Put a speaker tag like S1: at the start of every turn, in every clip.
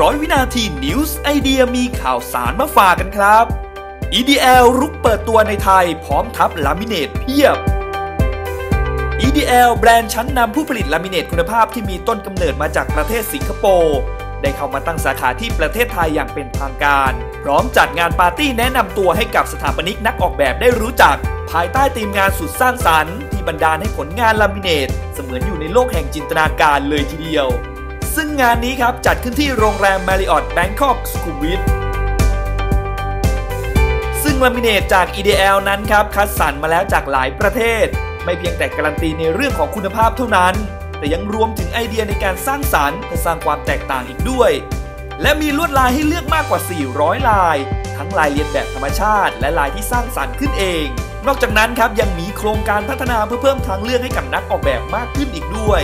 S1: ร้อยวินาที News ไอเดียมีข่าวสารมาฝากกันครับ EDL รุกเปิดตัวในไทยพร้อมทับลามิเนตเพียบ EDL แบรนด์ชั้นนำผู้ผลิตลามิเนตคุณภาพที่มีต้นกำเนิดมาจากประเทศสิงคโปร์ได้เข้ามาตั้งสาขาที่ประเทศไทยอย่างเป็นทางการ พร้อมจัดงานปาร์ตี้แนะนำตัวให้กับสถาปนิกนักออกแบบได้รู้จัก ภายใต้ธีมงานสุดสร้างสรรค์ ที่บรรดาให้ผลงานลามิเนตเสมือนอยู่ในโลกแห่งจินตนาการเลยทีเดียว ซึ่งงานนี้ครับ จัดขึ้นที่โรงแรม Marriott Bangkok สุขุมวิทซึ่งลามิเนตจาก EDL นั้นครับ คัดสรรมาแล้วจากหลายประเทศ ไม่เพียงแต่การันตีในเรื่องของคุณภาพเท่านั้น แต่ยังรวมถึงไอเดียในการสร้างสรรค์และสร้างความแตกต่างอีกด้วย และมีลวดลายให้เลือกมากกว่า 400 ลาย ทั้งลายเลียนแบบธรรมชาติ และลายที่สร้างสรรค์ขึ้นเองนอกจากนั้นครับยังมีโครงการพัฒนาเพื่อเพิ่มทางเลือกให้กับนักออกแบบมากขึ้นอีกด้วย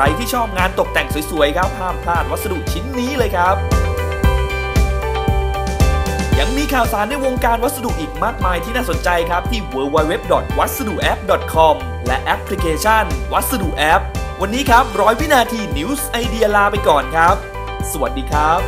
S1: รที่ชอบงานตกแต่งสวยๆครับห้ามพลาดวัสดุชิ้นนี้เลยครับ ยังมีข่าวสารในวงการวัสดุอีกมากมายที่น่าสนใจครับที่ www.wasuduapp.com และแอปพลิเคชันวัสดุแอป วันนี้ครับร้อยวินาที News ไอเดียลาไปก่อนครับ สวัสดีครับ